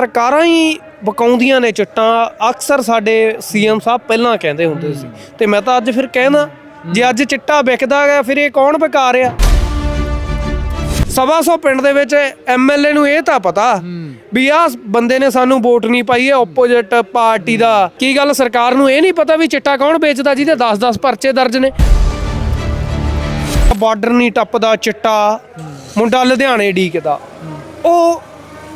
ਸਰਕਾਰਾਂ ਹੀ ਬਕਾਉਂਦੀਆਂ ਨੇ ਚਿੱਟਾਂ, ਅਕਸਰ ਸਾਡੇ ਸੀਐਮ ਸਾਹਿਬ ਪਹਿਲਾਂ ਕਹਿੰਦੇ ਹੁੰਦੇ ਸੀ। ਤੇ ਮੈਂ ਤਾਂ ਅੱਜ ਫਿਰ ਕਹਿਣਾ, ਜੇ ਅੱਜ ਚਿੱਟਾ ਵਿਕਦਾ ਹੈ ਫਿਰ ਇਹ ਕੌਣ ਵਿਕਾ ਰਿਹਾ? ਸਵਾ ਸੌ ਪਿੰਡ ਦੇ ਵਿੱਚ ਐਮਐਲਏ ਨੂੰ ਇਹ ਤਾਂ ਪਤਾ ਵੀ ਆਹ ਬੰਦੇ ਨੇ ਸਾਨੂੰ ਵੋਟ ਨਹੀਂ ਪਾਈ ਹੈ ਆਪੋਜੀਟ ਪਾਰਟੀ ਦਾ। ਕੀ ਗੱਲ ਸਰਕਾਰ ਨੂੰ ਇਹ ਨਹੀਂ ਪਤਾ ਵੀ ਚਿੱਟਾ ਕੌਣ ਵੇਚਦਾ, ਜਿਹਦੇ 10-10 ਪਰਚੇ ਦਰਜ ਨੇ? ਬਾਰਡਰ ਨਹੀਂ ਟੱਪਦਾ ਚਿੱਟਾ, ਮੁੰਡਾ ਲੁਧਿਆਣੇ ਡੀਕਦਾ ਉਹ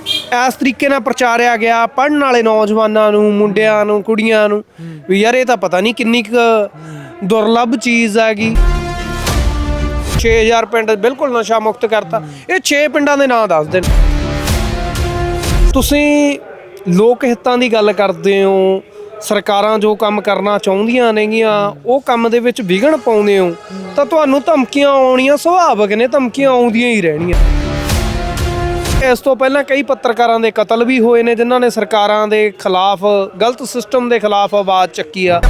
ਇਸ ਤਰੀਕੇ ਨਾਲ ਪ੍ਰਚਾਰਿਆ ਗਿਆ ਪੜਨ ਵਾਲੇ ਨੌਜਵਾਨਾਂ ਨੂੰ, ਮੁੰਡਿਆਂ ਨੂੰ, ਕੁੜੀਆਂ ਨੂੰ, ਵੀ ਯਾਰ ਇਹ ਤਾਂ ਪਤਾ ਨਹੀਂ ਕਿੰਨੀ ਕੁ ਦੁਰਲੱਭ ਚੀਜ਼ ਹੈਗੀ। 6000 ਪਿੰਡ ਬਿਲਕੁਲ ਨਸ਼ਾ ਮੁਕਤ ਕਰਤਾ। ਇਹ 6 ਪਿੰਡਾਂ ਦੇ ਨਾਂ ਦੱਸ ਦੇਣ। ਤੁਸੀਂ ਲੋਕ ਹਿੱਤਾਂ ਦੀ ਗੱਲ ਕਰਦੇ ਹੋ, ਸਰਕਾਰਾਂ ਜੋ ਕੰਮ ਕਰਨਾ ਚਾਹੁੰਦੀਆਂ ਨੇਗੀਆਂ, ਉਹ ਕੰਮ ਦੇ ਵਿੱਚ ਵਿਘਨ ਪਾਉਂਦੇ ਹੋ, ਤਾਂ ਤੁਹਾਨੂੰ ਧਮਕੀਆਂ ਆਉਣੀਆਂ ਸੁਭਾਵਕ ਨੇ, ਧਮਕੀਆਂ ਆਉਂਦੀਆਂ ਹੀ ਰਹਿਣੀਆਂ। ਇਸ ਤੋਂ ਪਹਿਲਾਂ ਕਈ ਪੱਤਰਕਾਰਾਂ ਦੇ ਕਤਲ ਵੀ ਹੋਏ ਨੇ, ਜਿਨ੍ਹਾਂ ਨੇ ਸਰਕਾਰਾਂ ਦੇ ਖਿਲਾਫ, ਗਲਤ ਸਿਸਟਮ ਦੇ ਖਿਲਾਫ ਆਵਾਜ਼ ਚੱਕੀ ਆ।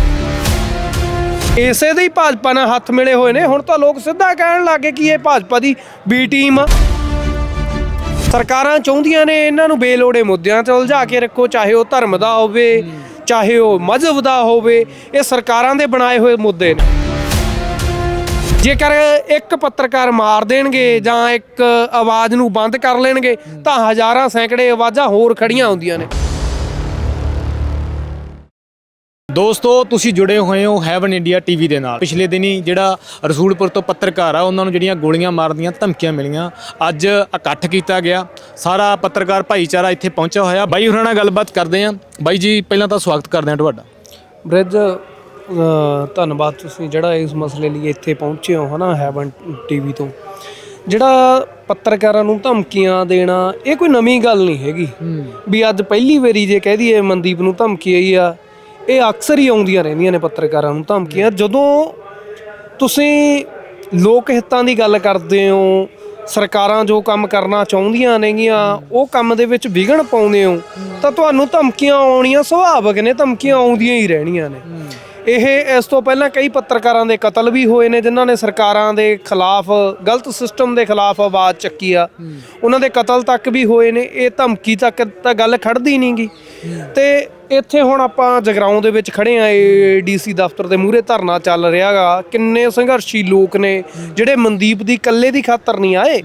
ਇਸੇ ਦੇ ਹੀ ਭਾਜਪਾ ਨਾਲ ਹੱਥ ਮਿਲੇ ਹੋਏ ਨੇ। ਹੁਣ ਤਾਂ ਲੋਕ ਸਿੱਧਾ ਕਹਿਣ ਲੱਗੇ ਕਿ ਇਹ ਭਾਜਪਾ ਦੀ ਬੀ ਟੀਮ ਆ। ਸਰਕਾਰਾਂ ਚਾਹੁੰਦੀਆਂ ਨੇ ਇਹਨਾਂ ਨੂੰ ਬੇਲੋੜੇ ਮੁੱਦਿਆਂ 'ਚ ਉਲਝਾ ਕੇ ਰੱਖੋ, ਚਾਹੇ ਉਹ ਧਰਮ ਦਾ ਹੋਵੇ, ਚਾਹੇ ਉਹ ਮਜ਼ਹਬ ਦਾ ਹੋਵੇ। ਇਹ ਸਰਕਾਰਾਂ ਦੇ ਬਣਾਏ ਹੋਏ ਮੁੱਦੇ ਨੇ। ਜੇਕਰ ਇੱਕ ਪੱਤਰਕਾਰ ਮਾਰ ਦੇਣਗੇ ਜਾਂ ਇੱਕ ਆਵਾਜ਼ ਨੂੰ ਬੰਦ ਕਰ ਲੈਣਗੇ ਤਾਂ ਹਜ਼ਾਰਾਂ ਸੈਂਕੜੇ ਆਵਾਜ਼ਾਂ ਹੋਰ ਖੜੀਆਂ ਹੁੰਦੀਆਂ ਨੇ। ਦੋਸਤੋ ਤੁਸੀਂ ਜੁੜੇ ਹੋਏ ਹੋ ਹੈਵਨ ਇੰਡੀਆ ਟੀਵੀ ਦੇ ਨਾਲ। ਪਿਛਲੇ ਦਿਨੀ ਜਿਹੜਾ ਰਸੂਲਪੁਰ ਤੋਂ ਪੱਤਰਕਾਰ ਆ ਉਹਨਾਂ ਨੂੰ ਜਿਹੜੀਆਂ ਗੋਲੀਆਂ ਮਾਰਨ ਦੀਆਂ ਧਮਕੀਆਂ ਮਿਲੀਆਂ ਅੱਜ ਇਕੱਠ ਕੀਤਾ ਗਿਆ। ਸਾਰਾ ਪੱਤਰਕਾਰ ਭਾਈਚਾਰਾ ਇੱਥੇ ਪਹੁੰਚਿਆ ਹੋਇਆ। ਬਾਈ ਹੋਰਾਂ ਨਾਲ ਗੱਲਬਾਤ ਕਰਦੇ ਆਂ ਬਾਈ ਜੀ ਪਹਿਲਾਂ ਤਾਂ ਸਵਾਗਤ ਕਰਦੇ ਆਂ ਤੁਹਾਡਾ। ਬ੍ਰਿਜ ਧੰਨਵਾਦ ਤੁਸੀਂ ਜਿਹੜਾ ਇਸ ਮਸਲੇ ਲਈ ਇੱਥੇ ਪਹੁੰਚੇ ਹੋ ਹਨਾ ਹੈਵਨ ਟੀਵੀ ਤੋਂ। ਜਿਹੜਾ ਪੱਤਰਕਾਰਾਂ ਨੂੰ ਧਮਕੀਆਂ ਦੇਣਾ ਇਹ ਕੋਈ ਨਵੀਂ ਗੱਲ ਨਹੀਂ ਹੈਗੀ। ਵੀ ਅੱਜ ਪਹਿਲੀ ਵਾਰੀ ਜੇ ਕਹਿ ਦਈਏ ਮਨਦੀਪ ਨੂੰ ਧਮਕੀ ਆਈ ਆ ਇਹ ਅਕਸਰ ਹੀ ਆਉਂਦੀਆਂ ਰਹਿੰਦੀਆਂ ਨੇ ਪੱਤਰਕਾਰਾਂ ਨੂੰ ਧਮਕੀਆਂ। ਜਦੋਂ ਤੁਸੀਂ ਲੋਕ ਹਿੱਤਾਂ ਦੀ ਗੱਲ ਕਰਦੇ ਹੋ ਸਰਕਾਰਾਂ ਜੋ ਕੰਮ ਕਰਨਾ ਚਾਹੁੰਦੀਆਂ ਨੇਗੀਆਂ ਉਹ ਕੰਮ ਦੇ ਵਿੱਚ ਵਿਘਨ ਪਾਉਂਦੇ ਹੋ ਤਾਂ ਤੁਹਾਨੂੰ ਧਮਕੀਆਂ ਆਉਣੀਆਂ ਸੁਭਾਵਕ ਨੇ ਧਮਕੀਆਂ ਆਉਂਦੀਆਂ ਹੀ ਰਹਿਣੀਆਂ ਨੇ। ਇਹ ਇਸ ਤੋਂ ਪਹਿਲਾਂ ਕਈ ਪੱਤਰਕਾਰਾਂ ਦੇ ਕਤਲ ਵੀ ਹੋਏ ਨੇ, ਜਿਨ੍ਹਾਂ ਨੇ ਸਰਕਾਰਾਂ ਦੇ ਖਿਲਾਫ, ਗਲਤ ਸਿਸਟਮ ਦੇ ਖਿਲਾਫ ਆਵਾਜ਼ ਚੱਕੀ ਆ। ਉਹਨਾਂ ਦੇ ਕਤਲ ਤੱਕ ਵੀ ਹੋਏ ਨੇ, ਇਹ ਧਮਕੀ ਤੱਕ ਤਾਂ ਗੱਲ ਖੜਦੀ ਨਹੀਂਗੀ ਤੇ ਇੱਥੇ ਹੁਣ ਆਪਾਂ ਜਗਰਾਉਂ ਦੇ ਵਿੱਚ ਖੜੇ ਆ ਡੀਸੀ ਦਫ਼ਤਰ ਦੇ ਮੂਹਰੇ ਧਰਨਾ ਚੱਲ ਰਿਹਾਗਾ ਕਿੰਨੇ ਸੰਘਰਸ਼ੀ ਲੋਕ ਨੇ, ਜਿਹੜੇ ਮਨਦੀਪ ਦੀ ਇਕੱਲੇ ਦੀ ਖਾਤਰ ਨਹੀਂ ਆਏ।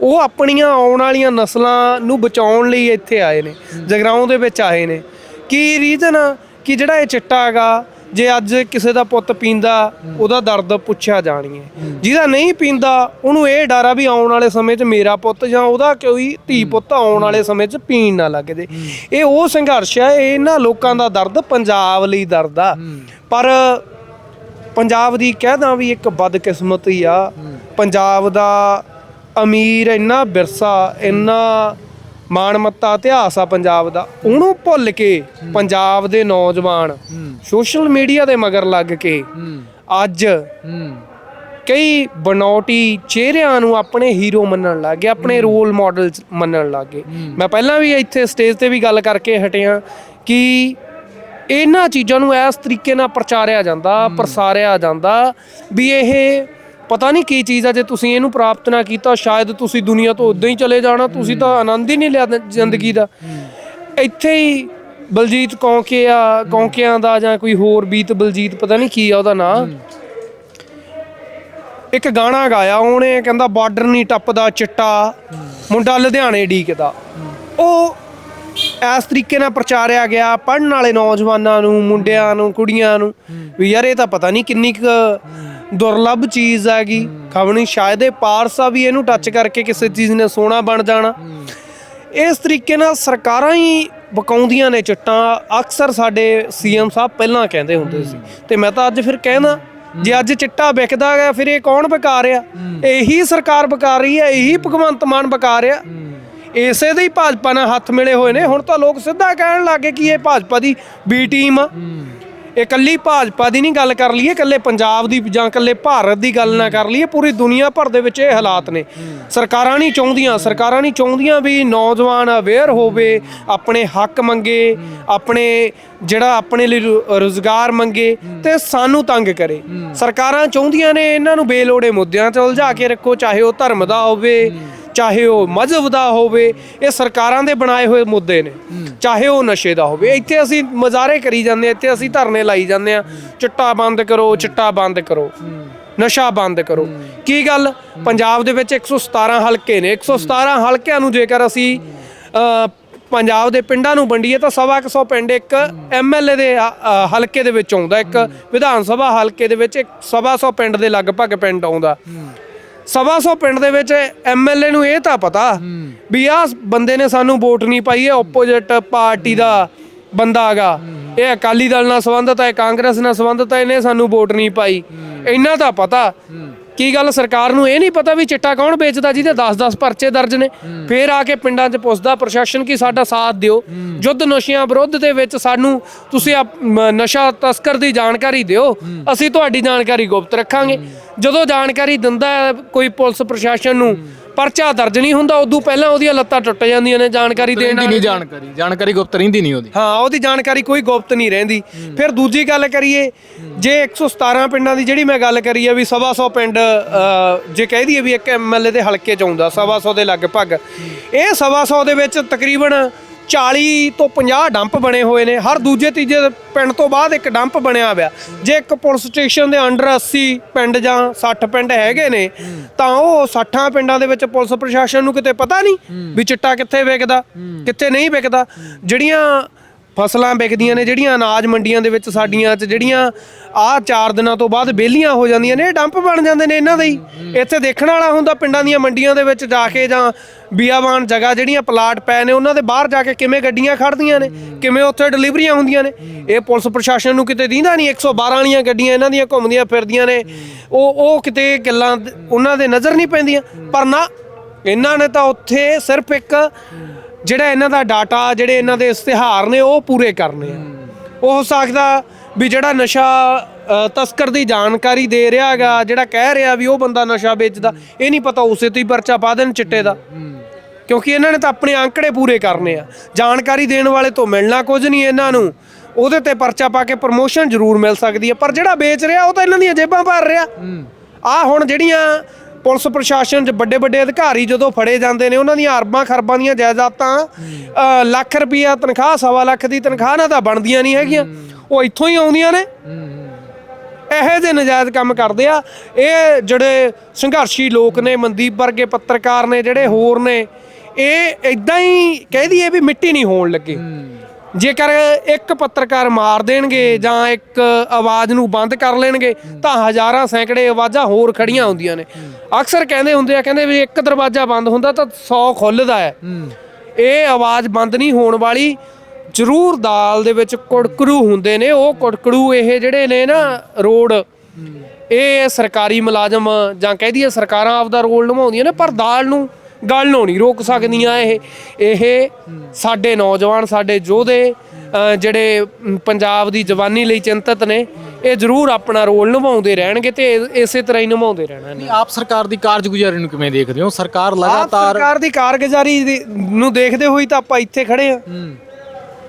ਉਹ ਆਪਣੀਆਂ ਆਉਣ ਵਾਲੀਆਂ ਨਸਲਾਂ ਨੂੰ ਬਚਾਉਣ ਲਈ ਇੱਥੇ ਆਏ ਨੇ, ਜਗਰਾਉਂ ਦੇ ਵਿੱਚ ਆਏ ਨੇ। ਕੀ ਰੀਜ਼ਨ ਕਿ ਜਿਹੜਾ ਇਹ ਚਿੱਟਾ ਹੈਗਾ ਜੇ ਅੱਜ ਕਿਸੇ ਦਾ ਪੁੱਤ ਪੀਂਦਾ ਉਹਦਾ ਦਰਦ ਪੁੱਛਿਆ ਜਾਣੀ ਹੈ। ਜਿਹਦਾ ਨਹੀਂ ਪੀਂਦਾ ਉਹਨੂੰ ਇਹ ਡਰ ਆ ਵੀ ਆਉਣ ਵਾਲੇ ਸਮੇਂ 'ਚ ਮੇਰਾ ਪੁੱਤ ਜਾਂ ਉਹਦਾ ਕੋਈ ਧੀ ਪੁੱਤ ਆਉਣ ਵਾਲੇ ਸਮੇਂ 'ਚ ਪੀਣ ਨਾ ਲੱਗ ਜੇ। ਇਹ ਉਹ ਸੰਘਰਸ਼ ਹੈ ਇਹ ਇਹਨਾਂ ਲੋਕਾਂ ਦਾ ਦਰਦ ਪੰਜਾਬ ਲਈ ਦਰਦ ਆ। ਪਰ ਪੰਜਾਬ ਦੀ ਕਹਿਦਾ ਵੀ ਇੱਕ ਬਦਕਿਸਮਤੀ ਆ। ਪੰਜਾਬ ਦਾ ਅਮੀਰ ਇੰਨਾ ਵਿਰਸਾ ਇੰਨਾ ਮਾਣਮੱਤਾ ਇਤਿਹਾਸ ਆ ਪੰਜਾਬ ਦਾ ਉਹਨੂੰ ਭੁੱਲ ਕੇ ਪੰਜਾਬ ਦੇ ਨੌਜਵਾਨ ਸੋਸ਼ਲ ਮੀਡੀਆ ਦੇ ਮਗਰ ਲੱਗ ਕੇ ਅੱਜ ਕਈ ਬਨੌਟੀ ਚਿਹਰਿਆਂ ਨੂੰ ਆਪਣੇ ਹੀਰੋ ਮੰਨਣ ਲੱਗ ਗਏ ਆਪਣੇ ਰੋਲ ਮਾਡਲ ਮੰਨਣ ਲੱਗ ਗਏ। ਮੈਂ ਪਹਿਲਾਂ ਵੀ ਇੱਥੇ ਸਟੇਜ ਤੇ ਵੀ ਗੱਲ ਕਰਕੇ ਹਟਿਆ ਕਿ ਇਹਨਾਂ ਚੀਜ਼ਾਂ ਨੂੰ ਇਸ ਤਰੀਕੇ ਨਾਲ ਪ੍ਰਚਾਰਿਆ ਜਾਂਦਾ ਪ੍ਰਸਾਰਿਆ ਜਾਂਦਾ ਵੀ ਇਹ ਪਤਾ ਨਹੀਂ ਕੀ ਚੀਜ਼ ਆ ਜੇ ਤੁਸੀਂ ਇਹਨੂੰ ਪ੍ਰਾਪਤ ਨਾ ਕੀਤਾ ਸ਼ਾਇਦ ਤੁਸੀਂ ਦੁਨੀਆ ਤੋਂ ਉਦਾਂ ਹੀ ਚਲੇ ਜਾਣਾ ਤੁਸੀਂ ਤਾਂ ਆਨੰਦ ਹੀ ਨਹੀਂ ਲਿਆ ਜ਼ਿੰਦਗੀ ਦਾ। ਇੱਥੇ ਹੀ ਬਲਜੀਤ ਕੌਂਕਿਆ ਕੌਂਕਿਆਂ ਦਾ ਜਾਂ ਕੋਈ ਹੋਰ ਬੀਤ ਬਲਜੀਤ ਪਤਾ ਨਹੀਂ ਕੀ ਆ ਉਹਦਾ ਨਾਂ। ਇੱਕ ਗਾਣਾ ਗਾਇਆ ਉਹਨੇ ਕਹਿੰਦਾ ਬਾਰਡਰ ਨਹੀਂ ਟੱਪਦਾ ਚਿੱਟਾ ਮੁੰਡਾ ਲੁਧਿਆਣੇ ਡੀਕਦਾ। ਉਹ ਇਸ ਤਰੀਕੇ ਨਾਲ ਪ੍ਰਚਾਰਿਆ ਗਿਆ ਪੜਨ ਵਾਲੇ ਨੌਜਵਾਨਾਂ ਨੂੰ ਮੁੰਡਿਆਂ ਨੂੰ ਕੁੜੀਆਂ ਨੂੰ ਵੀ ਯਾਰ ਇਹ ਤਾਂ ਪਤਾ ਨਹੀਂ ਕਿੰਨੀ ਕੁ ਦੁਰਲੱਭ ਚੀਜ਼ ਹੈਗੀ। ਖਬਣੀ ਸ਼ਾਇਦ ਇਹ ਪਾਰਸਾ ਵੀ ਇਹਨੂੰ ਟੱਚ ਕਰਕੇ ਕਿਸੇ ਚੀਜ਼ ਨੇ ਸੋਨਾ ਬਣ ਜਾਣਾ। ਇਸ ਤਰੀਕੇ ਨਾਲ ਸਰਕਾਰਾਂ ਹੀ ਬਕਾਉਂਦੀਆਂ ਨੇ ਚਿੱਟਾਂ। ਅਕਸਰ ਸਾਡੇ ਸੀਐਮ ਸਾਹਿਬ ਪਹਿਲਾਂ ਕਹਿੰਦੇ ਹੁੰਦੇ ਸੀ। ਤੇ ਮੈਂ ਤਾਂ ਅੱਜ ਫਿਰ ਕਹਿਣਾ, ਜੇ ਅੱਜ ਚਿੱਟਾ ਵਿਕਦਾ ਹੈ ਫਿਰ ਇਹ ਕੌਣ ਵਿਕਾ ਰਿਹਾ? ਇਹੀ ਸਰਕਾਰ ਵਿਕਾ ਰਹੀ ਹੈ, ਇਹੀ ਭਗਵੰਤ ਮਾਨ ਵਿਕਾ ਰਿਹਾ। ਇਸੇ ਦੇ ਹੀ ਭਾਜਪਾ ਨਾਲ ਹੱਥ ਮਿਲੇ ਹੋਏ ਨੇ। ਹੁਣ ਤਾਂ ਲੋਕ ਸਿੱਧਾ ਕਹਿਣ ਲੱਗੇ ਕਿ ਇਹ ਭਾਜਪਾ ਦੀ ਬੀ ਟੀਮ ਆ। ਇਹ ਇਕੱਲੀ ਭਾਜਪਾ ਦੀ ਨਹੀਂ ਗੱਲ ਕਰ ਲਈਏ, ਇਕੱਲੇ ਪੰਜਾਬ ਦੀ ਜਾਂ ਇਕੱਲੇ ਭਾਰਤ ਦੀ ਗੱਲ ਨਾ ਕਰ ਲਈਏ, ਪੂਰੀ ਦੁਨੀਆ ਭਰ ਦੇ ਵਿੱਚ ਇਹ ਹਾਲਾਤ ਨੇ। ਸਰਕਾਰਾਂ ਨਹੀਂ ਚਾਹੁੰਦੀਆਂ, ਸਰਕਾਰਾਂ ਨਹੀਂ ਚਾਹੁੰਦੀਆਂ ਵੀ ਨੌਜਵਾਨ ਅਵੇਅਰ ਹੋਵੇ, ਆਪਣੇ ਹੱਕ ਮੰਗੇ, ਆਪਣੇ ਜਿਹੜਾ ਆਪਣੇ ਲਈ ਰੋਜ਼ਗਾਰ ਮੰਗੇ ਤੇ ਸਾਨੂੰ ਤੰਗ ਕਰੇ। ਸਰਕਾਰਾਂ ਚਾਹੁੰਦੀਆਂ ਨੇ ਇਹਨਾਂ ਨੂੰ ਬੇਲੋੜੇ ਮੁੱਦਿਆਂ 'ਚ ਉਲਝਾ ਕੇ ਰੱਖੋ, ਚਾਹੇ ਉਹ ਧਰਮ ਦਾ ਹੋਵੇ ਚਾਹੇ ਉਹ ਮਜ਼ਹਬ ਦਾ ਹੋਵੇ ਇਹ ਸਰਕਾਰਾਂ ਦੇ ਬਣਾਏ ਹੋਏ ਮੁੱਦੇ ਨੇ। ਚਾਹੇ ਉਹ ਨਸ਼ੇ ਦਾ ਹੋਵੇ। ਇੱਥੇ ਅਸੀਂ ਮਜ਼ਾਰੇ ਕਰੀ ਜਾਂਦੇ ਹਾਂ, ਇੱਥੇ ਅਸੀਂ ਧਰਨੇ ਲਾਈ ਜਾਂਦੇ ਆ ਚਿੱਟਾ ਬੰਦ ਕਰੋ ਚਿੱਟਾ ਬੰਦ ਕਰੋ ਨਸ਼ਾ ਬੰਦ ਕਰੋ। ਕੀ ਗੱਲ? ਪੰਜਾਬ ਦੇ ਵਿੱਚ 117 ਹਲਕੇ ਨੇ। 117 ਹਲਕਿਆਂ ਨੂੰ ਜੇਕਰ ਅਸੀਂ ਪੰਜਾਬ ਦੇ ਪਿੰਡਾਂ ਨੂੰ ਵੰਡੀਏ ਤਾਂ ਸਵਾ ਕੁ ਸੌ ਪਿੰਡ ਇੱਕ ਐਮਐਲਏ ਦੇ ਹਲਕੇ ਦੇ ਵਿੱਚ ਆਉਂਦਾ। ਇੱਕ ਵਿਧਾਨ ਸਭਾ ਹਲਕੇ ਦੇ ਵਿੱਚ ਇੱਕ ਸਵਾ ਸੌ ਪਿੰਡ ਦੇ ਲਗਭਗ ਪਿੰਡ ਆਉਂਦਾ। ਸਵਾ ਸੌ ਪਿੰਡ ਦੇ ਵਿੱਚ ਐਮਐਲਏ ਨੂੰ ਇਹ ਤਾਂ ਪਤਾ ਵੀ ਆਹ ਬੰਦੇ ਨੇ ਸਾਨੂੰ ਵੋਟ ਨਹੀਂ ਪਾਈ, ਇਹ ਆਪੋਜੀਟ ਪਾਰਟੀ ਦਾ ਬੰਦਾ ਹੈਗਾ। ਇਹ ਅਕਾਲੀ ਦਲ ਨਾਲ ਸੰਬੰਧਤ ਹੈ, ਕਾਂਗਰਸ ਨਾਲ ਸੰਬੰਧਤ ਹੈ, ਇਹਨੇ ਸਾਨੂੰ ਵੋਟ ਨਹੀਂ ਪਾਈ। ਇੰਨਾ ਤਾਂ ਪਤਾ। ਕੀ ਗੱਲ ਸਰਕਾਰ ਨੂੰ ਇਹ ਨਹੀਂ ਪਤਾ ਵੀ ਚਿੱਟਾ ਕੌਣ ਵੇਚਦਾ ਜਿਹਦੇ 10-10 ਪਰਚੇ ਦਰਜ ਨੇ? ਫੇਰ ਆ ਕੇ ਪਿੰਡਾਂ 'ਚ ਪੁੱਛਦਾ ਪ੍ਰਸ਼ਾਸਨ ਕੀ ਸਾਡਾ ਸਾਥ ਦਿਓ। ਯੁੱਧ ਨਸ਼ਿਆਂ ਵਿਰੁੱਧ ਦੇ ਵਿੱਚ ਸਾਨੂੰ ਤੁਸੀਂ ਨਸ਼ਾ ਤਸਕਰ ਦੀ ਜਾਣਕਾਰੀ ਦਿਓ। ਅਸੀਂ ਤੁਹਾਡੀ ਜਾਣਕਾਰੀ ਗੁਪਤ ਰੱਖਾਂਗੇ। ਜਦੋਂ ਜਾਣਕਾਰੀ ਦਿੰਦਾ ਹੈ, ਕੋਈ ਪੁਲਿਸ ਪ੍ਰਸ਼ਾਸਨ ਨੂੰ ਪਰਚਾ ਦਰਜ ਨਹੀਂ ਹੁੰਦਾ ਉਦੋਂ ਪਹਿਲਾਂ ਉਹਦੀਆਂ ਲੱਤਾਂ ਟੁੱਟ ਜਾਂਦੀਆਂ ਨੇ ਜਾਣਕਾਰੀ ਦੇਣ ਰਹਿੰਦੀ ਨਹੀਂ ਜਾਣਕਾਰੀ ਜਾਣਕਾਰੀ ਗੁਪਤ ਰਹਿੰਦੀ ਨਹੀਂ ਉਹਦੀ। ਹਾਂ ਉਹਦੀ ਜਾਣਕਾਰੀ ਕੋਈ ਗੁਪਤ ਨਹੀਂ ਰਹਿੰਦੀ। ਫਿਰ ਦੂਜੀ ਗੱਲ ਕਰੀਏ ਜੇ 117 ਪਿੰਡਾਂ ਦੀ ਜਿਹੜੀ ਮੈਂ ਗੱਲ ਕਰੀ ਆ ਵੀ ਸਵਾ ਸੌ ਪਿੰਡ ਅ, ਜੇ ਕਹਿ ਦਈਏ ਵੀ ਇੱਕ ਐਮਐਲਏ ਦੇ ਹਲਕੇ ਚ ਆਉਂਦਾ ਸਵਾ ਸੌ ਦੇ ਲਗਭਗ ਇਹ ਸਵਾ ਸੌ ਦੇ ਵਿੱਚ ਤਕਰੀਬਨ 40 ਤੋਂ 50 ਡੰਪ ਬਣੇ ਹੋਏ ਨੇ। ਹਰ ਦੂਜੇ ਤੀਜੇ ਪਿੰਡ ਤੋਂ ਬਾਅਦ ਇੱਕ ਡੰਪ ਬਣਿਆ ਹੋਇਆ। ਜੇ ਇੱਕ ਪੁਲਿਸ ਸਟੇਸ਼ਨ ਦੇ ਅੰਡਰ 80 ਪਿੰਡ ਜਾਂ 60 ਪਿੰਡ ਹੈਗੇ ਨੇ, ਤਾਂ ਉਹ 60 ਪਿੰਡਾਂ ਦੇ ਵਿੱਚ ਪੁਲਿਸ ਪ੍ਰਸ਼ਾਸਨ ਨੂੰ ਕਿਤੇ ਪਤਾ ਨਹੀਂ ਵੀ ਚਿੱਟਾ ਕਿੱਥੇ ਵਿਕਦਾ, ਕਿੱਥੇ ਨਹੀਂ ਵਿਕਦਾ। ਜਿਹੜੀਆਂ ਫਸਲਾਂ ਵਿਕਦੀਆਂ ਨੇ, ਜਿਹੜੀਆਂ ਅਨਾਜ ਮੰਡੀਆਂ ਦੇ ਵਿੱਚ ਸਾਡੀਆਂ 'ਚ ਜਿਹੜੀਆਂ ਆਹ 4 ਦਿਨਾਂ ਤੋਂ ਬਾਅਦ ਬੇਲੀਆਂ ਹੋ ਜਾਂਦੀਆਂ ਨੇ, ਇਹ ਡੰਪ ਬਣ ਜਾਂਦੇ ਨੇ ਇਹਨਾਂ ਦੇ ਹੀ। ਇੱਥੇ ਦੇਖਣ ਵਾਲਾ ਹੁੰਦਾ ਪਿੰਡਾਂ ਦੀਆਂ ਮੰਡੀਆਂ ਦੇ ਵਿੱਚ ਜਾ ਕੇ ਜਾਂ ਬੀਆਵਾਨ ਜਗ੍ਹਾ ਜਿਹੜੀਆਂ ਪਲਾਟ ਪਏ ਨੇ, ਉਹਨਾਂ ਦੇ ਬਾਹਰ ਜਾ ਕੇ ਕਿਵੇਂ ਗੱਡੀਆਂ ਖੜਦੀਆਂ ਨੇ, ਕਿਵੇਂ ਉੱਥੇ ਡਿਲੀਵਰੀਆਂ ਹੁੰਦੀਆਂ ਨੇ। ਇਹ ਪੁਲਿਸ ਪ੍ਰਸ਼ਾਸਨ ਨੂੰ ਕਿਤੇ ਦੀਂਦਾ ਨਹੀਂ 112 ਵਾਲੀਆਂ ਗੱਡੀਆਂ ਇਹਨਾਂ ਦੀਆਂ ਘੁੰਮਦੀਆਂ ਫਿਰਦੀਆਂ ਨੇ। ਉਹ ਉਹ ਕਿਤੇ ਗੱਲਾਂ ਉਹਨਾਂ ਦੇ ਨਜ਼ਰ ਨਹੀਂ ਪੈਂਦੀਆਂ। ਪਰ ਨਾ, ਇਹਨਾਂ ਨੇ ਤਾਂ ਉੱਥੇ ਸਿਰਫ ਇੱਕ ਜਿਹੜਾ ਇਹਨਾਂ ਦਾ ਡਾਟਾ ਜਿਹੜੇ ਇਹਨਾਂ ਦੇ ਇਸ਼ਤਿਹਾਰ ਨੇ ਉਹ ਪੂਰੇ ਕਰਨੇ ਆ। ਉਹ ਹੋ ਸਕਦਾ ਵੀ ਜਿਹੜਾ ਨਸ਼ਾ ਤਸਕਰ ਦੀ ਜਾਣਕਾਰੀ ਦੇ ਰਿਹਾ ਹੈਗਾ ਜਿਹੜਾ ਕਹਿ ਰਿਹਾ ਵੀ ਉਹ ਬੰਦਾ ਨਸ਼ਾ ਵੇਚਦਾ ਇਹ ਨਹੀਂ ਪਤਾ ਉਸੇ ਤੋਂ ਹੀ ਪਰਚਾ ਪਾ ਦੇਣ ਚਿੱਟੇ ਦਾ। ਕਿਉਂਕਿ ਇਹਨਾਂ ਨੇ ਤਾਂ ਆਪਣੇ ਅੰਕੜੇ ਪੂਰੇ ਕਰਨੇ ਆ। ਜਾਣਕਾਰੀ ਦੇਣ ਵਾਲੇ ਤੋਂ ਮਿਲਣਾ ਕੁਝ ਨਹੀਂ ਇਹਨਾਂ ਨੂੰ। ਉਹਦੇ ਤੇ ਪਰਚਾ ਪਾ ਕੇ ਪ੍ਰਮੋਸ਼ਨ ਜ਼ਰੂਰ ਮਿਲ ਸਕਦੀ ਹੈ ਪਰ ਜਿਹੜਾ ਵੇਚ ਰਿਹਾ ਉਹ ਤਾਂ ਇਹਨਾਂ ਦੀਆਂ ਜੇਬਾਂ ਭਰ ਰਿਹਾ। ਆ ਹੁਣ ਜਿਹੜੀਆਂ ਪੁਲਿਸ ਪ੍ਰਸ਼ਾਸਨ 'ਚ ਵੱਡੇ ਵੱਡੇ ਅਧਿਕਾਰੀ ਜਦੋਂ ਫੜੇ ਜਾਂਦੇ ਨੇ, ਉਹਨਾਂ ਦੀਆਂ ਅਰਬਾਂ ਖਰਬਾਂ ਦੀਆਂ ਜਾਇਦਾਦਾਂ ਲੱਖ ਰੁਪਈਆ ਤਨਖਾਹ, ਸਵਾ ਲੱਖ ਦੀ ਤਨਖਾਹ ਨਾਲ ਤਾਂ ਬਣਦੀਆਂ ਨਹੀਂ ਹੈਗੀਆਂ। ਉਹ ਇੱਥੋਂ ਹੀ ਆਉਂਦੀਆਂ ਨੇ। ਇਹੋ ਜਿਹੇ ਨਜਾਇਜ਼ ਕੰਮ ਕਰਦੇ ਆ। ਇਹ ਜਿਹੜੇ ਸੰਘਰਸ਼ੀ ਲੋਕ ਨੇ, ਮਨਦੀਪ ਵਰਗੇ ਪੱਤਰਕਾਰ ਨੇ, ਜਿਹੜੇ ਹੋਰ ਨੇ, ਇਹ ਇਦਾਂ ਹੀ ਕਹਿ ਦਈਏ ਵੀ ਮਿੱਟੀ ਨਹੀਂ ਹੋਣ ਲੱਗੇ। ਜੇਕਰ ਇੱਕ ਪੱਤਰਕਾਰ ਮਾਰ ਦੇਣਗੇ ਜਾਂ ਇੱਕ ਆਵਾਜ਼ ਨੂੰ ਬੰਦ ਕਰ ਲੈਣਗੇ ਤਾਂ ਹਜ਼ਾਰਾਂ ਸੈਂਕੜੇ ਆਵਾਜ਼ਾਂ ਹੋਰ ਖੜੀਆਂ ਹੁੰਦੀਆਂ ਨੇ। ਅਕਸਰ ਕਹਿੰਦੇ ਹੁੰਦੇ ਆ ਕਹਿੰਦੇ ਵੀ ਇੱਕ ਦਰਵਾਜ਼ਾ ਬੰਦ ਹੁੰਦਾ ਤਾਂ 100 ਖੁੱਲਦਾ ਹੈ। ਇਹ ਆਵਾਜ਼ ਬੰਦ ਨਹੀਂ ਹੋਣ ਵਾਲੀ ਜ਼ਰੂਰ ਦਾਲ ਦੇ ਵਿੱਚ ਕੁੜਕੜੂ ਹੁੰਦੇ ਨੇ। ਉਹ ਕੁੜਕੜੂ ਇਹ ਜਿਹੜੇ ਨੇ ਨਾ ਰੋਡ ਇਹ ਸਰਕਾਰੀ ਮੁਲਾਜ਼ਮ ਜਾਂ ਕਹਿ ਦਈਏ ਸਰਕਾਰਾਂ ਆਪਦਾ ਰੋਲ ਨਿਭਾਉਂਦੀਆਂ ਨੇ ਪਰ ਦਾਲ ਨੂੰ ਗੱਲ ਨੂੰ ਨਹੀਂ ਰੋਕ ਸਕਦੀਆਂ ਇਹ। ਇਹ ਸਾਡੇ ਨੌਜਵਾਨ ਸਾਡੇ ਯੋਧੇ ਜਿਹੜੇ ਪੰਜਾਬ ਦੀ ਜਵਾਨੀ ਲਈ ਚਿੰਤਤ ਨੇ ਇਹ ਜ਼ਰੂਰ ਆਪਣਾ ਰੋਲ ਨਿਭਾਉਂਦੇ ਰਹਿਣਗੇ ਤੇ ਇਸੇ ਤਰ੍ਹਾਂ ਹੀ ਨਿਭਾਉਂਦੇ ਰਹਿਣਾ ਨੇ ਨਹੀਂ ਆਪ ਸਰਕਾਰ ਦੀ ਕਾਰਜਗੁਜ਼ਾਰੀ ਨੂੰ ਕਿਵੇਂ ਦੇਖਦੇ ਹੋ? ਸਰਕਾਰ ਆਪ ਲਗਾਤਾਰ ਸਰਕਾਰ ਦੀ ਕਾਰਗੁਜ਼ਾਰੀ ਨੂੰ ਦੇਖਦੇ ਹੋਈ ਤਾਂ ਆਪਾਂ ਇੱਥੇ ਖੜੇ ਆ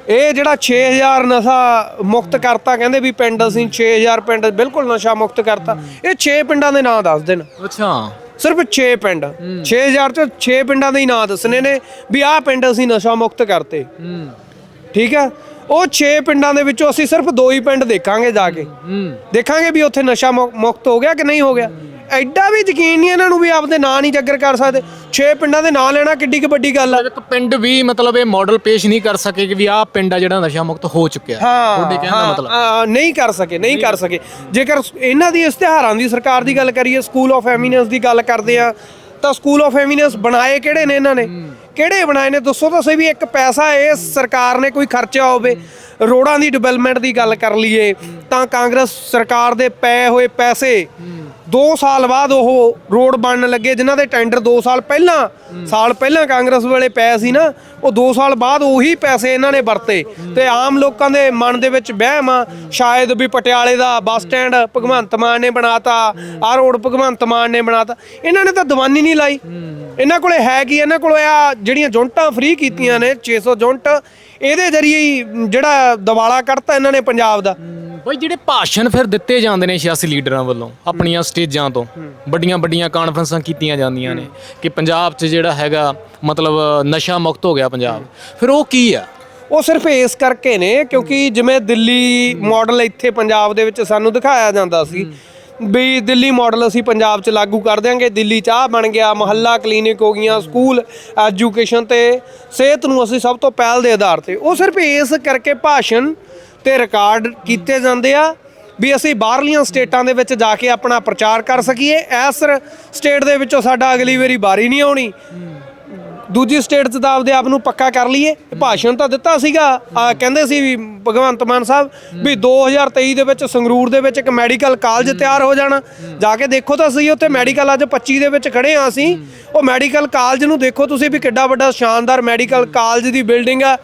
ਇਹ ਜਿਹੜਾ 6000 ਨਸ਼ਾ ਮੁਕਤ ਕਰਤਾ ਕਹਿੰਦੇ ਵੀ ਪਿੰਡ ਅਸੀਂ 6000 ਪਿੰਡ ਬਿਲਕੁਲ ਨਸ਼ਾ ਮੁਕਤ ਕਰਤਾ। ਇਹ 6 ਪਿੰਡਾਂ ਦੇ ਨਾਂ ਦੱਸ ਦੇਣ। ਅੱਛਾ। ਸਿਰਫ 6 ਪਿੰਡ। 6000 ਚੋਂ 6 ਪਿੰਡਾਂ ਦੇ ਹੀ ਨਾਂ ਦੱਸਣੇ ਨੇ ਵੀ ਆਹ ਪਿੰਡ ਅਸੀਂ ਨਸ਼ਾ ਮੁਕਤ ਕਰਤੇ। ਠੀਕ ਹੈ ਉਹ 6 ਪਿੰਡਾਂ ਦੇ ਵਿੱਚੋਂ ਅਸੀਂ ਸਿਰਫ ਦੋ ਹੀ ਪਿੰਡ ਦੇਖਾਂਗੇ ਜਾ ਕੇ। ਦੇਖਾਂਗੇ ਵੀ ਉੱਥੇ ਨਸ਼ਾ ਮੁਕਤ ਹੋ ਗਿਆ ਕਿ ਨਹੀਂ ਹੋ ਗਿਆ। ਐਡਾ ਵੀ ਯਕੀਨ ਨਹੀਂ ਇਹਨਾਂ ਨੂੰ ਵੀ ਆਪਦੇ ਨਾਂ ਨਹੀਂ ਜੱਗਰ ਕਰ ਸਕਦੇ। 6 ਪਿੰਡਾਂ ਦੇ ਨਾਂ ਲੈਣਾ ਕਿੱਡੀ ਕੁ ਵੱਡੀ ਗੱਲ ਆ। ਇੱਕ ਪਿੰਡ ਵੀ ਮਤਲਬ ਇਹ ਮਾਡਲ ਪੇਸ਼ ਨਹੀਂ ਕਰ ਸਕੇ ਕਿ ਵੀ ਆਹ ਪਿੰਡ ਆ ਜਿਹੜਾ ਨਸ਼ਾ ਮੁਕਤ ਹੋ ਚੁੱਕਿਆ। ਤੁਹਾਡੇ ਕਹਿਣ ਦਾ ਮਤਲਬ? ਹਾਂ, ਨਹੀਂ ਕਰ ਸਕੇ ਨਹੀਂ ਕਰ ਸਕੇ। ਜੇਕਰ ਇਹਨਾਂ ਦੀ ਇਸ਼ਤਿਹਾਰਾਂ ਦੀ ਸਰਕਾਰ ਦੀ ਗੱਲ ਕਰੀਏ ਸਕੂਲ ਆਫ ਐਮੀਨੈਂਸ ਦੀ ਗੱਲ ਕਰਦੇ ਆ ਤਾਂ ਸਕੂਲ ਆਫ ਐਮੀਨੈਂਸ ਬਣਾਏ ਕਿਹੜੇ ਨੇ ਇਹਨਾਂ ਨੇ? ਕਿਹੜੇ ਬਣਾਏ ਨੇ? ਦੱਸੋ ਤਾਂ ਸਹੀ ਵੀ ਇੱਕ ਪੈਸਾ ਇਸ ਸਰਕਾਰ ਨੇ ਕੋਈ ਖਰਚਿਆ ਹੋਵੇ ਰੋਡਾਂ ਦੀ ਡਿਵੈਲਪਮੈਂਟ ਦੀ ਗੱਲ ਕਰ ਲਈਏ ਤਾਂ ਕਾਂਗਰਸ ਸਰਕਾਰ ਦੇ ਪਏ ਹੋਏ ਪੈਸੇ 2 ਸਾਲ ਬਾਅਦ ਉਹ ਰੋਡ ਬਣਨ ਲੱਗੇ ਜਿਨ੍ਹਾਂ ਦੇ ਟੈਂਡਰ 2 ਸਾਲ ਪਹਿਲਾਂ ਸਾਲ ਪਹਿਲਾਂ ਕਾਂਗਰਸ ਵੇਲੇ ਪਏ ਸੀ ਨਾ ਉਹ 2 ਸਾਲ ਬਾਅਦ ਉਹੀ ਪੈਸੇ ਇਹਨਾਂ ਨੇ ਵਰਤੇ। ਤੇ ਆਮ ਲੋਕਾਂ ਦੇ ਮਨ ਦੇ ਵਿੱਚ ਵਹਿਮ ਆ ਸ਼ਾਇਦ ਵੀ ਪਟਿਆਲੇ ਦਾ ਬੱਸ ਸਟੈਂਡ ਭਗਵੰਤ ਮਾਨ ਨੇ ਬਣਾਤਾ ਆਹ ਰੋਡ ਭਗਵੰਤ ਮਾਨ ਨੇ ਬਣਾਤਾ। ਇਹਨਾਂ ਨੇ ਤਾਂ ਦੀਵਾਨੀ ਨਹੀਂ ਲਾਈ। ਇਹਨਾਂ ਕੋਲੇ ਹੈ ਕੀ? ਇਹਨਾਂ ਕੋਲੇ ਆ ਜਿਹੜੀਆਂ ਜੁੰਟਾਂ ਫ੍ਰੀ ਕੀਤੀਆਂ ਨੇ 600 ਜੁੰਟ ਇਹਦੇ ਜ਼ਰੀਏ ਹੀ ਜਿਹੜਾ ਦਿਵਾਲਾ ਕੱਢਤਾ ਇਹਨਾਂ ਨੇ ਪੰਜਾਬ ਦਾ। ਬਈ ਜਿਹੜੇ ਭਾਸ਼ਣ ਫਿਰ ਦਿੱਤੇ ਜਾਂਦੇ ਨੇ ਸਿਆਸੀ ਲੀਡਰਾਂ ਵੱਲੋਂ ਆਪਣੀਆਂ ਸਟੇਜਾਂ ਤੋਂ। ਵੱਡੀਆਂ ਵੱਡੀਆਂ ਕਾਨਫਰੰਸਾਂ ਕੀਤੀਆਂ ਜਾਂਦੀਆਂ ਨੇ ਕਿ ਪੰਜਾਬ 'ਚ ਜਿਹੜਾ ਹੈਗਾ ਮਤਲਬ ਨਸ਼ਾ ਮੁਕਤ ਹੋ ਗਿਆ ਪੰਜਾਬ। ਫਿਰ ਉਹ ਕੀ ਆ? ਉਹ ਸਿਰਫ ਇਸ ਕਰਕੇ ਨੇ ਕਿਉਂਕਿ ਜਿਵੇਂ ਦਿੱਲੀ ਮਾਡਲ ਇੱਥੇ ਪੰਜਾਬ ਦੇ ਵਿੱਚ ਸਾਨੂੰ ਦਿਖਾਇਆ ਜਾਂਦਾ ਸੀ। ਵੀ ਦਿੱਲੀ ਮਾਡਲ ਅਸੀਂ ਪੰਜਾਬ 'ਚ ਲਾਗੂ ਕਰ ਦਿਆਂਗੇ। ਦਿੱਲੀ ਚ ਆਹ ਬਣ ਗਿਆ, ਮੁਹੱਲਾ ਕਲੀਨਿਕ ਹੋ ਗਈਆਂ, ਸਕੂਲ, ਐਜੂਕੇਸ਼ਨ ਤੇ ਸਿਹਤ ਨੂੰ ਅਸੀਂ ਸਭ ਤੋਂ ਪਹਿਲ ਦੇ ਆਧਾਰ ਤੇ। ਉਹ ਸਿਰਫ ਇਸ ਕਰਕੇ ਭਾਸ਼ਣ ਤੇ ਰਿਕਾਰਡ ਕੀਤੇ ਜਾਂਦੇ ਆ ਵੀ ਅਸੀਂ ਬਾਹਰਲੀਆਂ ਸਟੇਟਾਂ ਦੇ ਵਿੱਚ ਜਾ ਕੇ ਆਪਣਾ ਪ੍ਰਚਾਰ ਕਰ ਸਕੀਏ। ਇਸ ਸਟੇਟ ਦੇ ਵਿੱਚੋਂ ਸਾਡਾ ਅਗਲੀ ਵਾਰੀ ਵਾਰੀ ਨਹੀਂ ਆਉਣੀ। ਦੂਜੀ ਸਟੇਟ 'ਚ ਤਾਂ ਆਪਦੇ ਆਪ ਨੂੰ ਪੱਕਾ ਕਰ ਲਈਏ। ਭਾਸ਼ਣ ਤਾਂ ਦਿੱਤਾ ਸੀਗਾ। ਆ ਕਹਿੰਦੇ ਸੀ ਵੀ ਭਗਵੰਤ ਮਾਨ ਸਾਹਿਬ ਵੀ 2023 ਦੇ ਵਿੱਚ ਸੰਗਰੂਰ ਦੇ ਵਿੱਚ ਇੱਕ ਮੈਡੀਕਲ ਕਾਲਜ ਤਿਆਰ ਹੋ ਜਾਣਾ। ਜਾ ਕੇ ਦੇਖੋ ਤਾਂ ਸਹੀ, ਉੱਥੇ ਮੈਡੀਕਲ ਅੱਜ 25 ਦੇ ਵਿੱਚ ਖੜੇ ਆ ਅਸੀਂ। ਉਹ ਮੈਡੀਕਲ ਕਾਲਜ ਨੂੰ ਦੇਖੋ ਤੁਸੀਂ ਵੀ ਕਿੱਡਾ ਵੱਡਾ ਸ਼ਾਨਦਾਰ ਮੈਡੀਕਲ ਕਾਲਜ ਦੀ ਬਿਲਡਿੰਗ ਆ।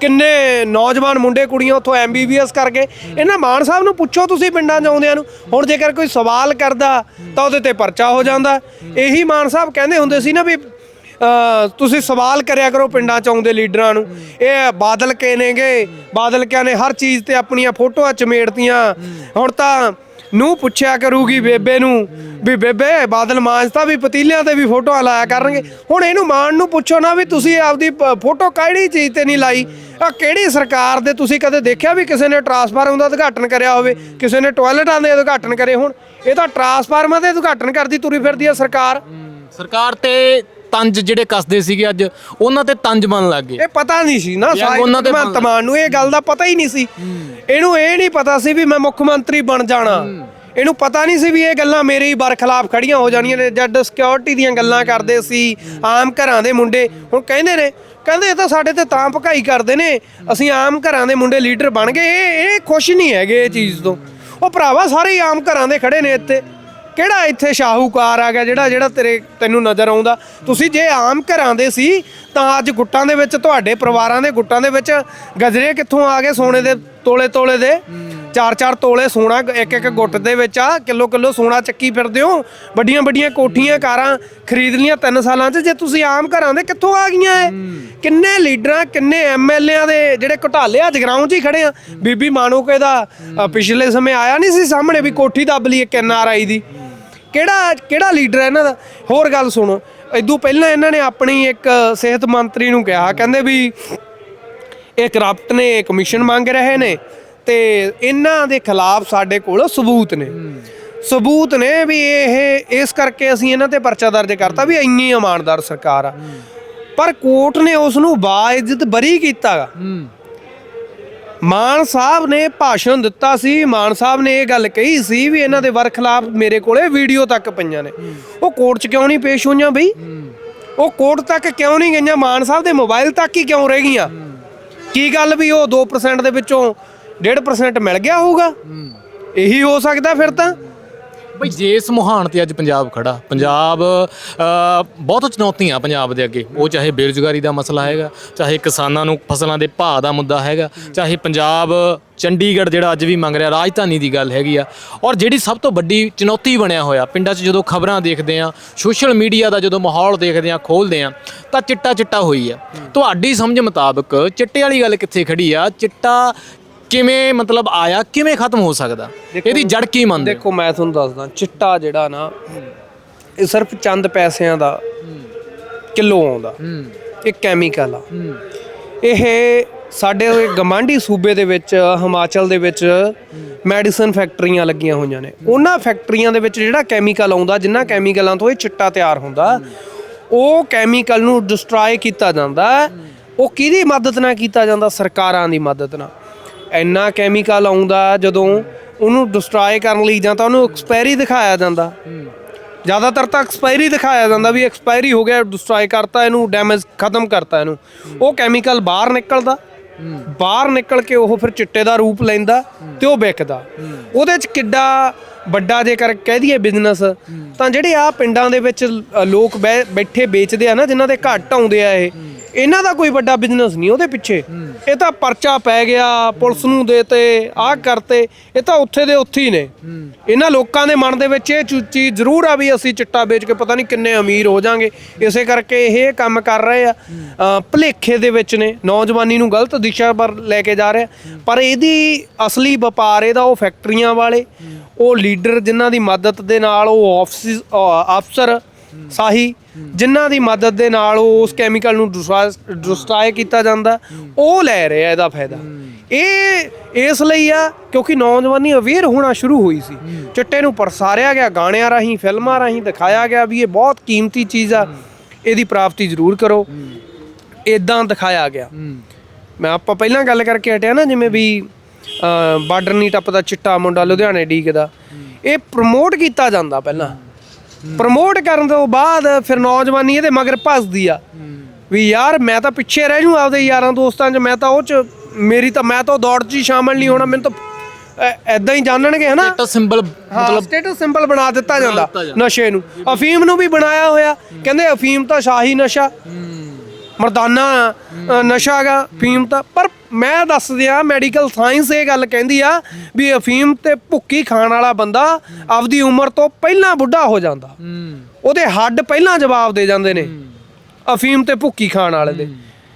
ਕਿੰਨੇ ਨੌਜਵਾਨ ਮੁੰਡੇ ਕੁੜੀਆਂ ਉੱਥੋਂ ਐਮਬੀਬੀਐਸ ਕਰਕੇ। ਇਹਨਾਂ ਮਾਨ ਸਾਹਿਬ ਨੂੰ ਪੁੱਛੋ ਤੁਸੀਂ ਪਿੰਡਾਂ 'ਚ ਆਉਂਦਿਆਂ ਨੂੰ। ਹੁਣ ਜੇਕਰ ਕੋਈ ਸਵਾਲ ਕਰਦਾ ਤਾਂ ਉਹਦੇ ਤੇ ਪਰਚਾ ਹੋ ਜਾਂਦਾ। ਇਹੀ ਮਾਨ ਸਾਹਿਬ ਕਹਿੰਦੇ ਹੁੰਦੇ ਸੀ ਨਾ ਵੀ ਤੁਸੀਂ ਸਵਾਲ ਕਰਿਆ ਕਰੋ ਪਿੰਡਾਂ ਚ ਆਉਂਦੇ ਲੀਡਰਾਂ ਨੂੰ। ਇਹ ਬਾਦਲ ਕੇ ਨੇਗੇ। ਬਾਦਲ ਕਿਆ ਨੇ ਹਰ ਚੀਜ਼ ਤੇ ਆਪਣੀਆਂ ਫੋਟੋਆਂ ਚਮੇੜਤੀਆਂ। ਹੁਣ ਤਾਂ ਨੂੰ ਪੁੱਛਿਆ ਕਰੂਗੀ ਬੇਬੇ ਨੂੰ ਵੀ ਬੇਬੇ, ਬਾਦਲ ਮਾਂਜਤਾ ਵੀ ਪਤੀਲਿਆਂ ਤੇ ਵੀ ਫੋਟੋਆਂ ਲਾਇਆ ਕਰਨਗੇ। ਹੁਣ ਇਹਨੂੰ ਮਾਨ ਨੂੰ ਪੁੱਛੋ ਨਾ ਵੀ ਤੁਸੀਂ ਆਪਦੀ ਫੋਟੋ ਕਿਹੜੀ ਚੀਜ਼ ਤੇ ਨਹੀਂ ਲਾਈ? ਆ ਕਿਹੜੀ ਸਰਕਾਰ ਦੇ ਤੁਸੀਂ ਕਦੇ ਦੇਖਿਆ ਵੀ ਕਿਸੇ ਨੇ ਟਰਾਂਸਫਾਰਮ ਦਾ ਉਦਘਾਟਨ ਕਰਿਆ ਹੋਵੇ? ਕਿਸੇ ਨੇ ਟਾਇਲਟਾਂ ਦੇ ਉਦਘਾਟਨ ਕਰੇ ਹੁਣ? ਇਹ ਤਾਂ ਟਰਾਂਸਫਾਰਮਰ ਦੇ ਉਦਘਾਟਨ ਕਰਦੀ ਤੁਰੀ ਫਿਰਦੀ ਆ ਸਰਕਾਰ। ਸਰਕਾਰ ਤੇ ਤੰਜ ਜਿਹੜੇ ਕੱਸਦੇ ਸੀਗੇ ਅੱਜ ਉਹਨਾਂ ਤੇ ਤੰਜ ਬਣ ਲੱਗ ਗਏ। ਇਹ ਪਤਾ ਨਹੀਂ ਸੀ ਨਾ ਜਾਂ ਉਹਨਾਂ ਦੇ ਭਗਵੰਤ ਮਾਨ ਨੂੰ ਇਹ ਗੱਲ ਦਾ ਪਤਾ ਹੀ ਨਹੀਂ ਸੀ। ਇਹਨੂੰ ਇਹ ਨਹੀਂ ਪਤਾ ਸੀ ਵੀ ਮੈਂ ਮੁੱਖ ਮੰਤਰੀ ਬਣ ਜਾਣਾ। ਇਹਨੂੰ ਪਤਾ ਨਹੀਂ ਸੀ ਵੀ ਇਹ ਗੱਲਾਂ ਮੇਰੇ ਹੀ ਬਰਖਲਾਫ ਖੜੀਆਂ ਹੋ ਜਾਣੀਆਂ ਨੇ ਜੱਡ ਸਿਕਿਉਰਿਟੀ ਦੀਆਂ ਗੱਲਾਂ ਕਰਦੇ ਸੀ ਆਮ ਘਰਾਂ ਦੇ ਮੁੰਡੇ। ਹੁਣ ਕਹਿੰਦੇ ਨੇ ਕਹਿੰਦੇ ਇਹ ਤਾਂ ਸਾਡੇ ਤੇ ਤਾਂ ਭਕਾਈ ਕਰਦੇ ਨੇ। ਅਸੀਂ ਆਮ ਘਰਾਂ ਦੇ ਮੁੰਡੇ ਲੀਡਰ ਬਣ ਗਏ ਇਹ ਇਹ ਖੁਸ਼ ਨਹੀਂ ਹੈਗੇ ਇਹ ਚੀਜ਼ ਤੋਂ। ਉਹ ਭਰਾਵਾ ਸਾਰੇ ਹੀ ਆਮ ਘਰਾਂ ਦੇ ਖੜੇ ਨੇ ਇੱਥੇ। ਕਿਹੜਾ ਇੱਥੇ ਸ਼ਾਹੂਕਾਰ ਆ ਗਿਆ ਜਿਹੜਾ ਜਿਹੜਾ ਤੇਰੇ ਤੈਨੂੰ ਨਜ਼ਰ ਆਉਂਦਾ? ਤੁਸੀਂ ਜੇ ਆਮ ਘਰਾਂ ਦੇ ਸੀ, ਤਾਂ ਅੱਜ ਗੁੱਟਾਂ ਦੇ ਵਿੱਚ ਤੁਹਾਡੇ ਪਰਿਵਾਰਾਂ ਦੇ ਗੁੱਟਾਂ ਦੇ ਵਿੱਚ ਗਜਰੇ ਕਿੱਥੋਂ ਆ ਗਏ ਸੋਨੇ ਦੇ ਤੋਲੇ ਤੋਲੇ ਦੇ? ਚਾਰ ਚਾਰ ਤੋਲੇ ਸੋਨਾ, ਇੱਕ ਇੱਕ ਗੁੱਟ ਦੇ ਵਿੱਚ ਆ, ਕਿਲੋ ਕਿਲੋ ਸੋਨਾ ਚੱਕੀ ਫਿਰਦੇ ਹੋ? ਵੱਡੀਆਂ ਵੱਡੀਆਂ ਕੋਠੀਆਂ, ਕਾਰਾਂ ਖਰੀਦ ਲੀਆਂ ਤਿੰਨ ਸਾਲਾਂ 'ਚ। ਜੇ ਤੁਸੀਂ ਆਮ ਘਰਾਂ ਦੇ ਕਿੱਥੋਂ ਆ ਗਈਆਂ ਇਹ? ਕਿੰਨੇ ਲੀਡਰਾਂ, ਕਿੰਨੇ ਐਮਐਲਏਆਂ ਦੇ ਜਿਹੜੇ ਘੁਟਾਲੇ ਅੱਜ ਗਰਾਊਂਡ 'ਚ ਹੀ ਖੜੇ ਆ? ਬੀਬੀ ਮਾਨੂਕੇ ਦਾ ਪਿਛਲੇ ਸਮੇਂ ਆਇਆ ਨਹੀਂ ਸੀ ਸਾਹਮਣੇ ਵੀ ਕੋਠੀ ਦੱਬ ਲਈ ਇੱਕ ਐਨਆਰਆਈ ਦੀ? ਕਿਹੜਾ ਕਿਹੜਾ ਲੀਡਰ ਹੈ ਇਹਨਾਂ ਦਾ? ਹੋਰ ਗੱਲ ਸੁਣੋ। ਇਦੋਂ ਪਹਿਲਾਂ ਇਹਨਾਂ ਨੇ ਆਪਣੀ ਇੱਕ ਸਿਹਤ ਮੰਤਰੀ ਨੂੰ ਕਿਹਾ, ਕਹਿੰਦੇ ਵੀ ਇਹ ਕਰਪਟ ਨੇ ਕਮਿਸ਼ਨ ਮੰਗ ਰਹੇ ਨੇ ਤੇ ਇਹਨਾਂ ਦੇ ਖਿਲਾਫ ਸਾਡੇ ਕੋਲ ਸਬੂਤ ਨੇ। ਸਬੂਤ ਨੇ ਵੀ ਇਹ, ਇਸ ਕਰਕੇ ਅਸੀਂ ਇਹਨਾਂ ਤੇ ਪਰਚਾ ਦਰਜ ਕਰਤਾ ਵੀ ਇੰਨੀ ਇਮਾਨਦਾਰ ਸਰਕਾਰ ਆ। ਪਰ ਕੋਰਟ ਨੇ ਉਸ ਨੂੰ ਬਾਇਜ਼ਤ ਬਰੀ ਕੀਤਾਗਾ ਮਾਨ ਸਾਹਿਬ ਨੇ ਭਾਸ਼ਣ ਦਿੱਤਾ ਸੀ, ਮਾਨ ਸਾਹਿਬ ਨੇ ਇਹ ਗੱਲ ਕਹੀ ਸੀ ਵੀ ਇਹਨਾਂ ਦੇ ਵਰਖਲਾਫ ਮੇਰੇ ਕੋਲੇ ਵੀਡੀਓ ਤੱਕ ਪਈਆਂ ਨੇ। ਉਹ ਕੋਰਟ 'ਚ ਕਿਉਂ ਨਹੀਂ ਪੇਸ਼ ਹੋਈਆਂ ਬਈ? ਉਹ ਕੋਰਟ ਤੱਕ ਕਿਉਂ ਨਹੀਂ ਗਈਆਂ? ਮਾਨ ਸਾਹਿਬ ਦੇ ਮੋਬਾਈਲ ਤੱਕ ਹੀ ਕਿਉਂ ਰਹਿ ਗਈਆਂ? ਕੀ ਗੱਲ ਵੀ ਉਹ 2% ਦੇ ਵਿੱਚੋਂ 1.5% ਮਿਲ ਗਿਆ ਹੋਊਗਾ? ਇਹੀ ਹੋ ਸਕਦਾ ਫਿਰ ਤਾਂ? ਬਈ ਜੇ ਇਸ ਮੁਹਾਨ ਤੇ ਅੱਜ ਪੰਜਾਬ ਖੜਾ। ਪੰਜਾਬ ਅ, ਬਹੁਤ ਚੁਣੌਤੀਆਂ ਪੰਜਾਬ ਦੇ ਅੱਗੇ। ਉਹ ਚਾਹੇ ਬੇਰੁਜ਼ਗਾਰੀ ਦਾ ਮਸਲਾ ਹੈਗਾ ਚਾਹੇ ਕਿਸਾਨਾਂ ਨੂੰ ਫਸਲਾਂ ਦੇ ਭਾਅ ਦਾ ਮੁੱਦਾ ਹੈਗਾ ਚਾਹੇ ਪੰਜਾਬ ਚੰਡੀਗੜ੍ਹ ਜਿਹੜਾ ਅੱਜ ਵੀ ਮੰਗ ਰਿਹਾ ਰਾਜਧਾਨੀ ਦੀ ਗੱਲ ਹੈਗੀ ਆ। ਔਰ ਜਿਹੜੀ ਸਭ ਤੋਂ ਵੱਡੀ ਚੁਣੌਤੀ ਬਣਿਆ ਹੋਇਆ ਪਿੰਡਾਂ 'ਚ ਜਦੋਂ ਖਬਰਾਂ ਦੇਖਦੇ ਆ ਸੋਸ਼ਲ ਮੀਡੀਆ ਦਾ ਜਦੋਂ ਮਾਹੌਲ ਦੇਖਦੇ ਆ ਖੋਲਦੇ ਆ ਤਾਂ ਚਿੱਟਾ ਚਿੱਟਾ ਹੋਈ ਆ। ਤੁਹਾਡੀ ਸਮਝ ਮੁਤਾਬਕ ਚਿੱਟੇ ਵਾਲੀ ਗੱਲ ਕਿੱਥੇ ਖੜੀ ਆ? ਚਿੱਟਾ ਕਿਵੇਂ ਮਤਲਬ ਆਇਆ ਕਿਵੇਂ ਖਤਮ ਹੋ ਸਕਦਾ? ਇਹਦੀ ਜੜ ਕੀ ਮੰਨਦੇ? ਦੇਖੋ ਮੈਂ ਤੁਹਾਨੂੰ ਦੱਸਦਾ ਚਿੱਟਾ ਜਿਹੜਾ ਨਾ ਇਹ ਸਿਰਫ ਚੰਦ ਪੈਸਿਆਂ ਦਾ ਕਿਲੋ ਆਉਂਦਾ। ਇਹ ਕੈਮੀਕਲ ਆ। ਇਹ ਸਾਡੇ ਗਮਾਂਡੀ ਸੂਬੇ ਦੇ ਵਿੱਚ ਹਿਮਾਚਲ ਦੇ ਵਿੱਚ ਮੈਡੀਸਨ ਫੈਕਟਰੀਆਂ ਲੱਗੀਆਂ ਹੋਈਆਂ ਨੇ। ਉਹਨਾਂ ਫੈਕਟਰੀਆਂ ਦੇ ਵਿੱਚ ਜਿਹੜਾ ਕੈਮੀਕਲ ਆਉਂਦਾ ਜਿੰਨਾ ਕੈਮੀਕਲਾਂ ਤੋਂ ਇਹ ਚਿੱਟਾ ਤਿਆਰ ਹੁੰਦਾ ਉਹ ਕੈਮੀਕਲ ਨੂੰ ਡਿਸਟਰੋਏ ਕੀਤਾ ਜਾਂਦਾ। ਉਹ ਕਿਹਦੀ ਮਦਦ ਨਾਲ ਕੀਤਾ ਜਾਂਦਾ? ਸਰਕਾਰਾਂ ਦੀ ਮਦਦ ਨਾਲ। ਇੰਨਾ ਕੈਮੀਕਲ ਆਉਂਦਾ ਜਦੋਂ ਉਹਨੂੰ ਡਿਸਟਰੋਏ ਕਰਨ ਲਈ ਜਾਂ ਤਾਂ ਉਹਨੂੰ ਐਕਸਪਾਇਰੀ ਦਿਖਾਇਆ ਜਾਂਦਾ। ਜ਼ਿਆਦਾਤਰ ਤਾਂ ਐਕਸਪਾਇਰੀ ਦਿਖਾਇਆ ਜਾਂਦਾ ਵੀ ਐਕਸਪਾਇਰੀ ਹੋ ਗਿਆ ਡਿਸਟਰੋਏ ਕਰਤਾ ਇਹਨੂੰ ਡੈਮੇਜ ਖਤਮ ਕਰਤਾ ਇਹਨੂੰ। ਉਹ ਕੈਮੀਕਲ ਬਾਹਰ ਨਿਕਲਦਾ, ਬਾਹਰ ਨਿਕਲ ਕੇ ਉਹ ਫਿਰ ਚਿੱਟੇ ਦਾ ਰੂਪ ਲੈਂਦਾ ਤੇ ਉਹ ਵਿਕਦਾ। ਉਹਦੇ ਚ ਕਿੱਡਾ ਵੱਡਾ ਜੇਕਰ ਕਹਿ ਦਈਏ ਬਿਜ਼ਨਸ ਤਾਂ ਜਿਹੜੇ ਆ ਪਿੰਡਾਂ ਦੇ ਵਿੱਚ ਲੋਕ ਬਹਿ- ਬੈਠੇ ਵੇਚਦੇ ਆ ਨਾ, ਜਿਨ੍ਹਾਂ ਦੇ ਘੱਟ ਆਉਂਦੇ ਆ ਇਹ ਇਹਨਾਂ ਦਾ ਕੋਈ ਵੱਡਾ ਬਿਜ਼ਨਸ ਨਹੀਂ ਉਹਦੇ ਪਿੱਛੇ। ਇਹ ਤਾਂ ਪਰਚਾ ਪੈ ਗਿਆ ਪੁਲਿਸ ਨੂੰ ਦੇਤੇ ਆਹ ਕਰਤੇ ਇਹ ਤਾਂ ਉੱਥੇ ਦੇ ਉੱਥੇ ਹੀ ਨੇ। ਇਹਨਾਂ ਲੋਕਾਂ ਦੇ ਮਨ ਦੇ ਵਿੱਚ ਇਹ ਚੂ- ਚੀਜ਼ ਜ਼ਰੂਰ ਆ ਵੀ ਅਸੀਂ ਚਿੱਟਾ ਵੇਚ ਕੇ ਪਤਾ ਨਹੀਂ ਕਿੰਨੇ ਅਮੀਰ ਹੋ ਜਾਾਂਗੇ। ਇਸੇ ਕਰਕੇ ਇਹ ਕੰਮ ਕਰ ਰਹੇ ਆ। ਅ, ਭੁਲੇਖੇ ਦੇ ਵਿੱਚ ਨੇ। ਨੌਜਵਾਨੀ ਨੂੰ ਗਲਤ ਦਿਸ਼ਾ ਪਰ ਲੈ ਕੇ ਜਾ ਰਿਹਾ। ਪਰ ਇਹਦੀ ਅਸਲੀ ਵਪਾਰ ਇਹਦਾ ਉਹ ਫੈਕਟਰੀਆਂ ਵਾਲੇ ਉਹ ਲੀਡਰ ਜਿਨ੍ਹਾਂ ਦੀ ਮਦਦ ਦੇ ਨਾਲ ਉਹ ਆਫਿਸ ਅਫਸਰ ਸਾਹੀ, ਜਿਨ੍ਹਾਂ ਦੀ ਮਦਦ ਦੇ ਨਾਲ ਉਸ ਕੈਮੀਕਲ ਨੂੰ ਡਿਸਟਰਾਏ ਕੀਤਾ ਜਾਂਦਾ, ਉਹ ਲੈ ਰਿਹਾ ਇਹਦਾ ਫਾਇਦਾ। ਇਹ, ਇਸ ਲਈ ਆ, ਕਿਉਂਕਿ ਨੌਜਵਾਨੀ ਅਵੇਅਰ ਹੋਣਾ ਸ਼ੁਰੂ ਹੋਈ ਸੀ। ਚਿੱਟੇ ਨੂੰ ਪਰਸਾਰਿਆ ਗਿਆ, ਗਾਣਿਆਂ ਰਾਹੀਂ, ਫਿਲਮਾਂ ਰਾਹੀਂ ਦਿਖਾਇਆ ਗਿਆ ਵੀ ਇਹ ਬਹੁਤ ਕੀਮਤੀ ਚੀਜ਼ ਆ, ਇਹਦੀ ਪ੍ਰਾਪਤੀ ਜ਼ਰੂਰ ਕਰੋ। ਇਦਾਂ ਦਿਖਾਇਆ ਗਿਆ। ਮੈਂ ਆਪਾਂ ਪਹਿਲਾਂ ਗੱਲ ਕਰਕੇ ਹਟਿਆ ਨਾ, ਜਿਵੇਂ ਵੀ ਬਾਰਡਰ ਨਹੀਂ ਟੱਪਦਾ ਚਿੱਟਾ ਮੁੰਡਾ ਲੁਧਿਆਣੇ ਡੀਕ ਦਾ, ਇਹ ਪ੍ਰਮੋਟ ਕੀਤਾ ਜਾਂਦਾ ਪਹਿਲਾਂ। ਪ੍ਰਮੋਟ ਕਰਨ ਤੋਂ ਬਾਅਦ ਫਿਰ ਨੌਜਵਾਨੀ ਇਹਦੇ ਮਗਰ ਭੱਜਦੀ ਆ। ਵੀ ਯਾਰ ਮੈਂ ਤਾਂ ਪਿੱਛੇ ਰਹਿ ਜੂ ਆਪਦੇ ਯਾਰਾਂ ਦੋਸਤਾਂ 'ਚ ਮੈਂ ਤਾਂ ਉਹ 'ਚ ਮੇਰੀ ਤਾਂ ਮੈਂ ਤਾਂ ਉਹ ਦੌੜ 'ਚ ਹੀ ਸ਼ਾਮਲ ਨਹੀਂ ਹੋਣਾ ਮੈਨੂੰ ਤਾਂ ਐਦਾਂ ਹੀ ਜਾਣਨਗੇ ਹਨਾ? ਤਾਂ ਸਿੰਬਲ ਮਤਲਬ ਸਟੇਟਸ ਸਿੰਬਲ ਬਣਾ ਦਿੱਤਾ ਜਾਂਦਾ ਨਸ਼ੇ ਨੂੰ। ਅਫੀਮ ਨੂੰ ਵੀ ਬਣਾਇਆ ਹੋਇਆ। ਕਹਿੰਦੇ ਅਫੀਮ ਤਾਂ ਸ਼ਾਹੀ ਨਸ਼ਾ। ਮਰਦਾਨਾ ਅ, ਨਸ਼ਾ ਹੈਗਾ ਅਫੀਮ ਤਾਂ। ਪਰ ਮੈਂ ਦੱਸ ਦਿਆਂ ਮੈਡੀਕਲ ਸਾਇੰਸ ਇਹ ਗੱਲ ਕਹਿੰਦੀ ਆ ਵੀ ਅਫੀਮ ਤੇ ਭੁੱਕੀ ਖਾਣ ਵਾਲਾ ਬੰਦਾ ਆਪਦੀ ਉਮਰ ਤੋਂ ਪਹਿਲਾਂ ਬੁੱਢਾ ਹੋ ਜਾਂਦਾ। ਉਹਦੇ ਹੱਡ ਪਹਿਲਾਂ ਜਵਾਬ ਦੇ ਜਾਂਦੇ ਨੇ ਅਫੀਮ ਤੇ ਭੁੱਕੀ ਖਾਣ ਵਾਲੇ ਦੇ।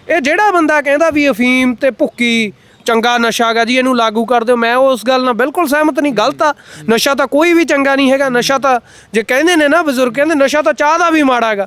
ਇਹ ਜਿਹੜਾ ਬੰਦਾ ਕਹਿੰਦਾ ਵੀ ਅਫੀਮ ਤੇ ਭੁੱਕੀ ਚੰਗਾ ਨਸ਼ਾ ਹੈਗਾ ਜੀ ਇਹਨੂੰ ਲਾਗੂ ਕਰ ਦਿਓ ਮੈਂ ਉਸ ਗੱਲ ਨਾਲ ਬਿਲਕੁਲ ਸਹਿਮਤ ਨਹੀਂ ਗਲਤ ਆ। ਨਸ਼ਾ ਤਾਂ ਕੋਈ ਵੀ ਚੰਗਾ ਨਹੀਂ ਹੈਗਾ ਨਸ਼ਾ ਤਾਂ ਜੇ ਕਹਿੰਦੇ ਨੇ ਨਾ ਬਜ਼ੁਰਗ ਕਹਿੰਦੇ ਨਸ਼ਾ ਤਾਂ ਚਾਹ ਦਾ ਵੀ ਮਾੜਾ ਹੈਗਾ